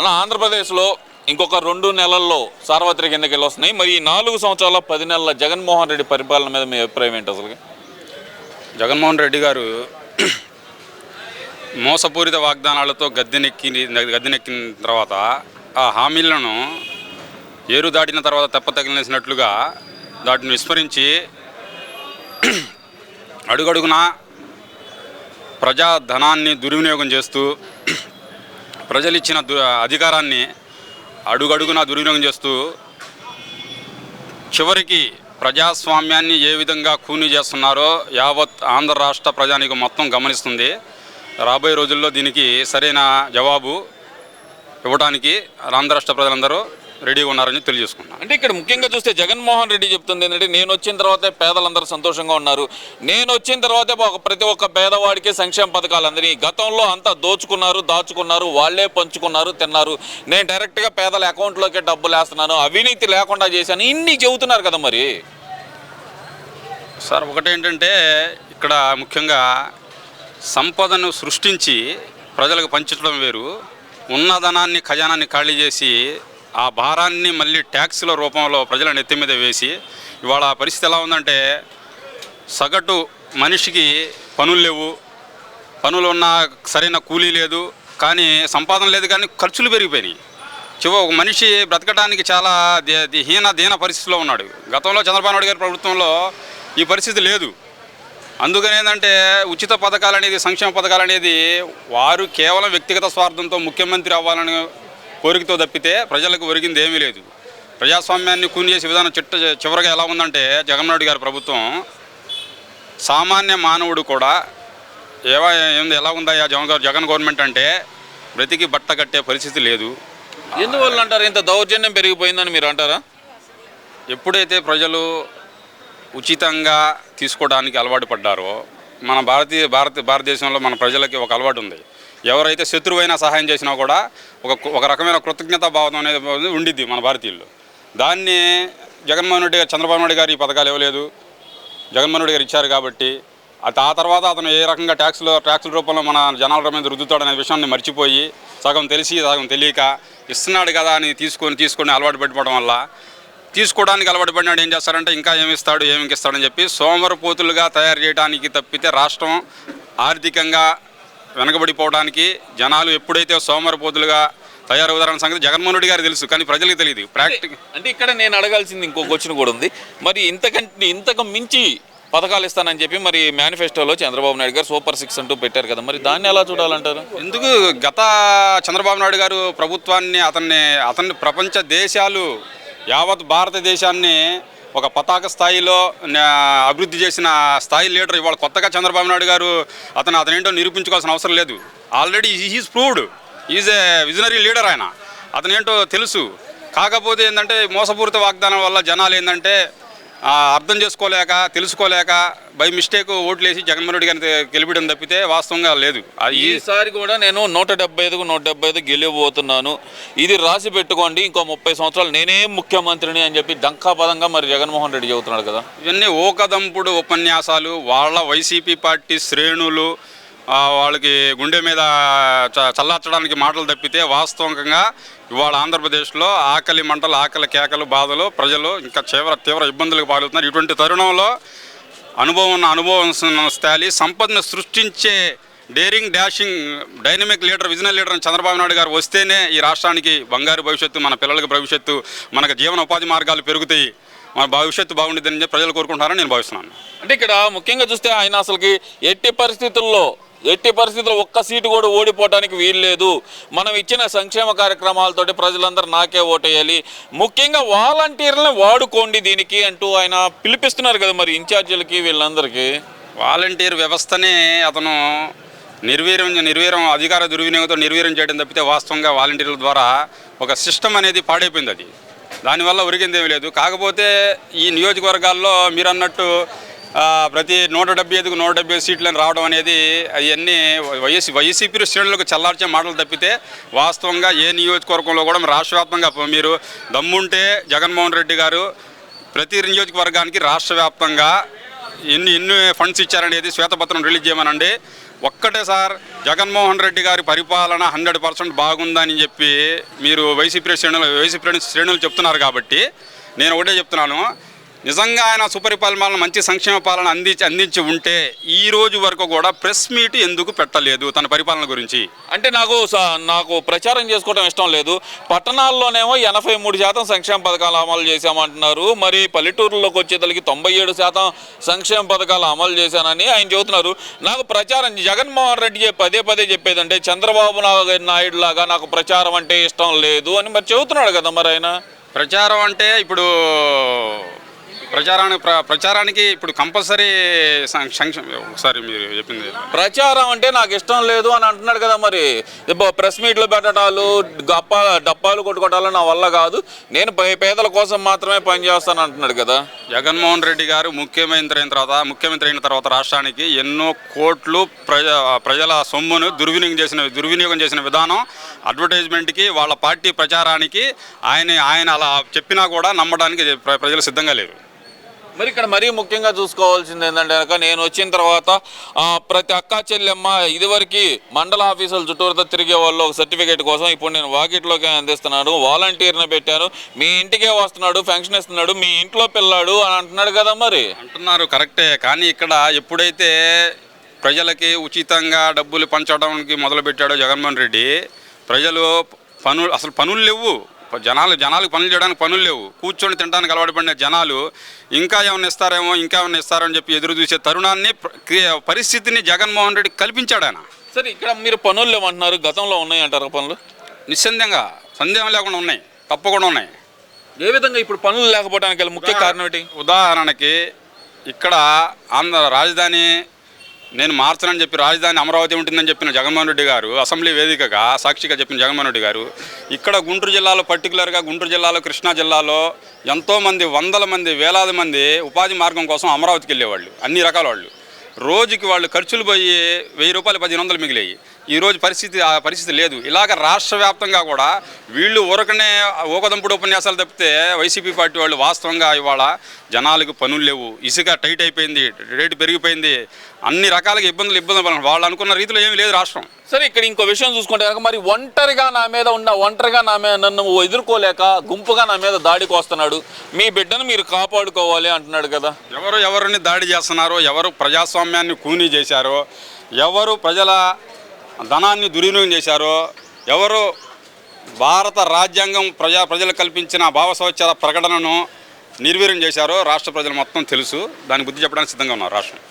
అలా ఆంధ్రప్రదేశ్లో ఇంకొక రెండు నెలల్లో సార్వత్రిక ఎన్నికలు వస్తున్నాయి. మరి ఈ నాలుగు సంవత్సరాల పది నెలల జగన్మోహన్ రెడ్డి పరిపాలన మీద మీ అభిప్రాయం ఏంటి అసలు జగన్మోహన్ రెడ్డి గారు మోసపూరిత వాగ్దానాలతో గద్దెనెక్కి గద్దెనెక్కిన తర్వాత ఆ హామీలను ఏరు దాటిన తర్వాత తెప్ప తగిలిసినట్లుగా వాటిని విస్మరించి అడుగడుగున ప్రజా ధనాన్ని దుర్వినియోగం చేస్తూ ప్రజలు ఇచ్చిన దు అధికారాన్ని అడుగడుగున దుర్వినియోగం చేస్తూ చివరికి ప్రజాస్వామ్యాన్ని ఏ విధంగా కూని చేస్తున్నారో యావత్ ఆంధ్ర రాష్ట్ర ప్రజానికి మొత్తం గమనిస్తుంది. రాబోయే రోజుల్లో దీనికి సరైన జవాబు ఇవ్వడానికి ఆంధ్ర రాష్ట్ర ప్రజలందరూ రెడీగా ఉన్నారని తెలియజేసుకున్నాను అంటే ఇక్కడ ముఖ్యంగా చూస్తే జగన్మోహన్ రెడ్డి చెప్తుంది ఏంటంటే నేను వచ్చిన తర్వాతే పేదలందరూ సంతోషంగా ఉన్నారు. నేను వచ్చిన తర్వాతే ప్రతి ఒక్క పేదవాడికి సంక్షేమ పథకాలు గతంలో అంతా దోచుకున్నారు దాచుకున్నారు వాళ్ళే పంచుకున్నారు తిన్నారు. నేను డైరెక్ట్గా పేదల అకౌంట్లోకి డబ్బులు వేస్తున్నాను అవినీతి లేకుండా చేశాను ఇన్ని చెబుతున్నారు కదా మరి. సార్ ఒకటేంటంటే ఇక్కడ ముఖ్యంగా సంపదను సృష్టించి ప్రజలకు పంచడం వేరు. ఉన్నధనాన్ని ఖజానాన్ని ఖాళీ చేసి ఆ భారాన్ని మళ్ళీ ట్యాక్స్ల రూపంలో ప్రజల నెత్తి మీద వేసి ఇవాళ పరిస్థితి ఎలా ఉందంటే సగటు మనిషికి పనులు లేవు పనులు ఉన్నా సరైన కూలీ లేదు కానీ సంపాదన లేదు కానీ ఖర్చులు పెరిగిపోయినాయి. చివ ఒక మనిషి బ్రతకడానికి చాలా దే- హీన దీన పరిస్థితిలో ఉన్నాడు. గతంలో చంద్రబాబు నాయుడు గారి ప్రభుత్వంలో ఈ పరిస్థితి లేదు. అందుకని ఏంటంటే ఉచిత పథకాలు అనేది సంక్షేమ పథకాలు అనేది వారు కేవలం వ్యక్తిగత స్వార్థంతో ముఖ్యమంత్రి అవ్వాలని కోరికతో తప్పితే ప్రజలకు ఒరిగింది ఏమీ లేదు. ప్రజాస్వామ్యాన్ని కూని చేసే విధానం చిట్ట చివరిగా ఎలా ఉందంటే జగన్మోహన్ రెడ్డి గారి ప్రభుత్వం సామాన్య మానవుడు కూడా ఏవా ఏంది ఎలా ఉందా జగన్ గవ- జగన్ గవర్నమెంట్ అంటే బ్రతికి బట్ట కట్టే పరిస్థితి లేదు. ఎందువల్ల అంటారు? ఇంత దౌర్జన్యం పెరిగిపోయిందని మీరు అంటారా? ఎప్పుడైతే ప్రజలు ఉచితంగా తీసుకోవడానికి అలవాటు పడ్డారో మన భారతీయ భారత భారతదేశంలో మన ప్రజలకి ఒక అలవాటు ఉంది. ఎవరైతే శత్రువైనా సహాయం చేసినా కూడా ఒక ఒక రకమైన కృతజ్ఞతా భావం అనేది ఉండిద్ది మన భారతీయుల్లో. దాన్ని జగన్మోహన్ రెడ్డి గారు చంద్రబాబు నాయుడు గారు ఈ పథకాలు ఇవ్వలేదు. జగన్మోహన్ రెడ్డి గారు ఇచ్చారు కాబట్టి ఆ తర్వాత అతను ఏ రకంగా ట్యాక్స్లో ట్యాక్సుల రూపంలో మన జనాల మీద రుద్దుతాడనే విషయాన్ని మర్చిపోయి సగం తెలిసి సగం తెలియక ఇస్తున్నాడు కదా అని తీసుకొని తీసుకొని అలవాటు పెట్టుకోవడం వల్ల తీసుకోవడానికి అలవాటు పడినాడు. ఏం చేస్తారంటే ఇంకా ఏమి ఇస్తాడు ఏమి ఇస్తాడని చెప్పి సోమరపోతులుగా తయారు చేయడానికి తప్పితే రాష్ట్రం ఆర్థికంగా వెనకబడిపోవడానికి జనాలు ఎప్పుడైతే సోమరపోతులుగా తయారవుతారన్న సంగతి జగన్మోహన్ రెడ్డి గారికి తెలుసు కానీ ప్రజలకు తెలియదు. ప్రాక్టిక్ అంటే ఇక్కడ నేను అడగాల్సింది ఇంకో క్వశ్చన్ కూడా ఉంది. మరి ఇంతకంటే ఇంతకు మించి పథకాలు ఇస్తానని చెప్పి మరి మేనిఫెస్టోలో చంద్రబాబు నాయుడు గారు సూపర్ సిక్స్ అంటూ పెట్టారు కదా మరి దాన్ని ఎలా చూడాలంటారు? ఎందుకు గత చంద్రబాబు నాయుడు గారు ప్రభుత్వాన్ని అతన్ని అతన్ని ప్రపంచ దేశాలు యావత్ భారతదేశాన్ని ఒక పతాక స్థాయిలో అభివృద్ధి చేసిన స్థాయి లీడర్ ఇవాళ కొత్తగా చంద్రబాబు నాయుడు గారు అతను అతనేంటో నిరూపించుకోవాల్సిన అవసరం లేదు. Already he's proved is a visionary leader ఆయన. అతను ఏంటో తెలుసు. కాకపోతే ఏంటంటే మోసపూరిత వాగ్దానం వల్ల జనాలు ఏంటంటే అర్థం చేసుకోలేక తెలుసుకోలేక బై మిస్టేక్ ఓట్లేసి జగన్మోహన్ రెడ్డి గారిని గెలిపడం తప్పితే వాస్తవంగా లేదు. ఈసారి కూడా నేను నూట డెబ్బై ఐదుకు నూట డెబ్బై ఐదు గెలివబోతున్నాను. ఇది రాసి పెట్టుకోండి ఇంకో ముప్పై సంవత్సరాలు నేనే ముఖ్యమంత్రిని అని చెప్పి డంకాపదంగా మరి జగన్మోహన్ రెడ్డి చెబుతున్నాడు కదా. ఇవన్నీ ఓకదంపుడు ఉపన్యాసాలు. వాళ్ళ వైసీపీ పార్టీ శ్రేణులు వాళ్ళకి గుండె మీద చ- చల్లార్చడానికి మాటలు తప్పితే వాస్తవంగా ఇవాళ ఆంధ్రప్రదేశ్లో ఆకలి మంటలు ఆకలి కేకలు బాధలు ప్రజలు ఇంకా తీవ్ర తీవ్ర ఇబ్బందులకు పాల్గొతున్నారు ఇటువంటి తరుణంలో అనుభవం ఉన్న అనుభవం స్థాయి సంపదను సృష్టించే daring dashing dynamic leader visional leader Chandrababu Naidu garu వస్తేనే ఈ రాష్ట్రానికి బంగారు భవిష్యత్తు మన పిల్లలకి భవిష్యత్తు మనకు జీవన ఉపాధి మార్గాలు పెరుగుతాయి. మన భవిష్యత్తు బాగుండేదని ప్రజలు కోరుకుంటారని నేను భావిస్తున్నాను. అంటే ఇక్కడ ముఖ్యంగా చూస్తే ఆయన అసలుకి ఎట్టి పరిస్థితుల్లో ఎట్టి పరిస్థితుల్లో ఒక్క సీటు కూడా ఓడిపోవడానికి వీల్లేదు. మనం ఇచ్చిన సంక్షేమ కార్యక్రమాలతోటి ప్రజలందరూ నాకే ఓటేయాలి. ముఖ్యంగా వాలంటీర్లను వాడుకోండి దీనికి అంటూ ఆయన పిలిపిస్తున్నారు కదా మరి ఇన్ఛార్జీలకి వీళ్ళందరికీ. వాలంటీర్ వ్యవస్థనే అతను నిర్వీర్యం నిర్వీర్యం అధికార దుర్వినియోగంతో నిర్వీర్యం చేయడం తప్పితే వాస్తవంగా వాలంటీర్ల ద్వారా ఒక సిస్టమ్ అనేది పాడైపోయింది అది. దానివల్ల ఉరిగిందేమీ లేదు. కాకపోతే ఈ నియోజకవర్గాల్లో మీరు అన్నట్టు ప్రతి నూట డెబ్బై ఐదుకు నూట డెబ్బై సీట్లను రావడం అనేది అవన్నీ వైఎస్సీ వైసీపీ శ్రేణులకు చల్లార్చే మాటలు తప్పితే వాస్తవంగా ఏ నియోజకవర్గంలో కూడా రాష్ట్ర వ్యాప్తంగా మీరు దమ్ముంటే జగన్మోహన్ రెడ్డి గారు ప్రతి నియోజకవర్గానికి రాష్ట్ర వ్యాప్తంగా ఎన్ని ఎన్ని ఫండ్స్ ఇచ్చారనేది శ్వేతపత్రం రిలీజ్ చేయమనండి. ఒక్కటే సార్ జగన్మోహన్ రెడ్డి గారి పరిపాలన హండ్రెడ్ పర్సెంట్ బాగుందని చెప్పి మీరు వైసీపీ శ్రేణులు వైసీపీ శ్రేణులు చెప్తున్నారు కాబట్టి నేను ఒకటే చెప్తున్నాను. నిజంగా ఆయన సుపరిపాలన మంచి సంక్షేమ పాలన అందించి అందించి ఉంటే ఈ రోజు వరకు కూడా ప్రెస్ మీట్ ఎందుకు పెట్టలేదు తన పరిపాలన గురించి? అంటే నాకు నాకు ప్రచారం చేసుకోవడం ఇష్టం లేదు. పట్టణాల్లోనేమో ఎనభై మూడు శాతం సంక్షేమ పథకాలు అమలు చేశామంటున్నారు. మరి పల్లెటూరులోకి వచ్చేతలకి తొంభై ఏడు శాతం సంక్షేమ పథకాలు అమలు చేశానని ఆయన చెబుతున్నారు. నాకు ప్రచారం జగన్మోహన్ రెడ్డి పదే పదే చెప్పేదంటే చంద్రబాబు నాయుడు లాగా నాకు ప్రచారం అంటే ఇష్టం లేదు అని మరి చెబుతున్నాడు కదా మరి ఆయన? ప్రచారం అంటే ఇప్పుడు ప్రచారానికి ప్ర- ప్రచారానికి ఇప్పుడు కంపల్సరీ సంక్షేమ ఒకసారి మీరు చెప్పింది. ప్రచారం అంటే నాకు ఇష్టం లేదు అని అంటున్నాడు కదా మరి. ఇప్పుడు ప్రెస్ మీట్లు పెట్టడాలు గప్ప డప్పాలు కొట్టుకోవటాలు నా వల్ల కాదు. నేను పేదల కోసం మాత్రమే పనిచేస్తాను అంటున్నాడు కదా. జగన్మోహన్ రెడ్డి గారు ముఖ్యమంత్రి అయిన తర్వాత ముఖ్యమంత్రి అయిన తర్వాత రాష్ట్రానికి ఎన్నో కోట్లు ప్రజ ప్రజల సొమ్మును దుర్వినియోగం చేసిన దుర్వినియోగం చేసిన విధానం అడ్వర్టైజ్మెంట్కి వాళ్ళ పార్టీ ప్రచారానికి ఆయన ఆయన అలా చెప్పినా కూడా నమ్మడానికి ప్ర- ప్రజలు సిద్ధంగా లేరు. మరి ఇక్కడ మరీ ముఖ్యంగా చూసుకోవాల్సింది ఏంటంటే కనుక నేను వచ్చిన తర్వాత ప్రతి అక్క చెల్లెమ్మ ఇదివరకు మండల ఆఫీసుల చుట్టూరుతో తిరిగే వాళ్ళు ఒక సర్టిఫికేట్ కోసం ఇప్పుడు నేను వాకిట్లోకి అందిస్తున్నాను వాలంటీర్ని పెట్టాను మీ ఇంటికే వస్తున్నాడు ఫంక్షన్ ఇస్తున్నాడు మీ ఇంట్లో పిల్లాడు అని అంటున్నాడు కదా మరి. అంటున్నారు కరెక్టే. కానీ ఇక్కడ ఎప్పుడైతే ప్రజలకి ఉచితంగా డబ్బులు పంచడానికి మొదలుపెట్టాడో జగన్మోహన్ రెడ్డి ప్రజలు పనులు అసలు పనులు లేవు. జనాలు జనాలకు పనులు చేయడానికి పనులు లేవు. కూర్చొని తినడానికి అలవాటు పడిన జనాలు ఇంకా ఏమైనా ఇస్తారేమో ఇంకా ఏమైనా ఇస్తారని చెప్పి ఎదురు చూసే తరుణాన్ని పరిస్థితిని జగన్మోహన్ రెడ్డి కల్పించాడు ఆయన. సరే ఇక్కడ మీరు పనులు లేవంటున్నారు. గతంలో ఉన్నాయి అంటారు పనులు? నిస్సందేహంగా సందేహం లేకుండా ఉన్నాయి. తప్పకుండా ఉన్నాయి. ఏ విధంగా ఇప్పుడు పనులు లేకపోవడానికి ముఖ్య కారణం ఏంటి ఉదాహరణకి ఇక్కడ ఆంధ్ర రాజధాని నేను మార్చనని చెప్పి రాజధాని అమరావతి ఉంటుందని చెప్పిన జగన్మోహన్ రెడ్డి గారు అసెంబ్లీ వేదికగా సాక్షిగా చెప్పిన జగన్మోహన్ రెడ్డి గారు ఇక్కడ గుంటూరు జిల్లాలో పర్టికులర్గా గుంటూరు జిల్లాలో కృష్ణా జిల్లాలో ఎంతోమంది వందల మంది వేలాది మంది ఉపాధి మార్గం కోసం అమరావతికి వెళ్ళేవాళ్ళు అన్ని రకాల వాళ్ళు. రోజుకి వాళ్ళు ఖర్చులు పోయి వెయ్యి రూపాయలు పదిహేను వందలు మిగిలాయి. ఈ రోజు పరిస్థితి ఆ పరిస్థితి లేదు. ఇలాగ రాష్ట్ర వ్యాప్తంగా కూడా వీళ్ళు ఊరకనే ఊకదంపుడు ఉపన్యాసాలు తప్పితే వైసీపీ పార్టీ వాళ్ళు వాస్తవంగా ఇవాళ జనాలకు పనులు లేవు. ఇసుక టైట్ అయిపోయింది రేటు పెరిగిపోయింది అన్ని రకాలుగా ఇబ్బందులు ఇబ్బందులు. వాళ్ళు అనుకున్న రీతిలో ఏమీ లేదు రాష్ట్రం. సరే ఇక్కడ ఇంకో విషయం చూసుకుంటే కనుక మరి ఒంటరిగా నా మీద ఉన్న ఒంటరిగా నా మీద నన్ను ఎదుర్కోలేక గుంపుగా నా మీద దాడికి వస్తున్నాడు మీ బిడ్డను మీరు కాపాడుకోవాలి అంటున్నాడు కదా. ఎవరు ఎవరిని దాడి చేస్తున్నారో ఎవరు ప్రజాస్వామ్యాన్ని కూనీ చేశారో ఎవరు ప్రజల ధనాన్ని దుర్వినియోగం చేశారో ఎవరు భారత రాజ్యాంగం ప్రజా ప్రజలు కల్పించిన భావస్వచ్ఛత ప్రకటనను నిర్వీర్యం చేశారో రాష్ట్ర ప్రజలు మొత్తం తెలుసు. దాని బుద్ధి చెప్పడానికి సిద్ధంగా ఉన్నారు రాష్ట్రం.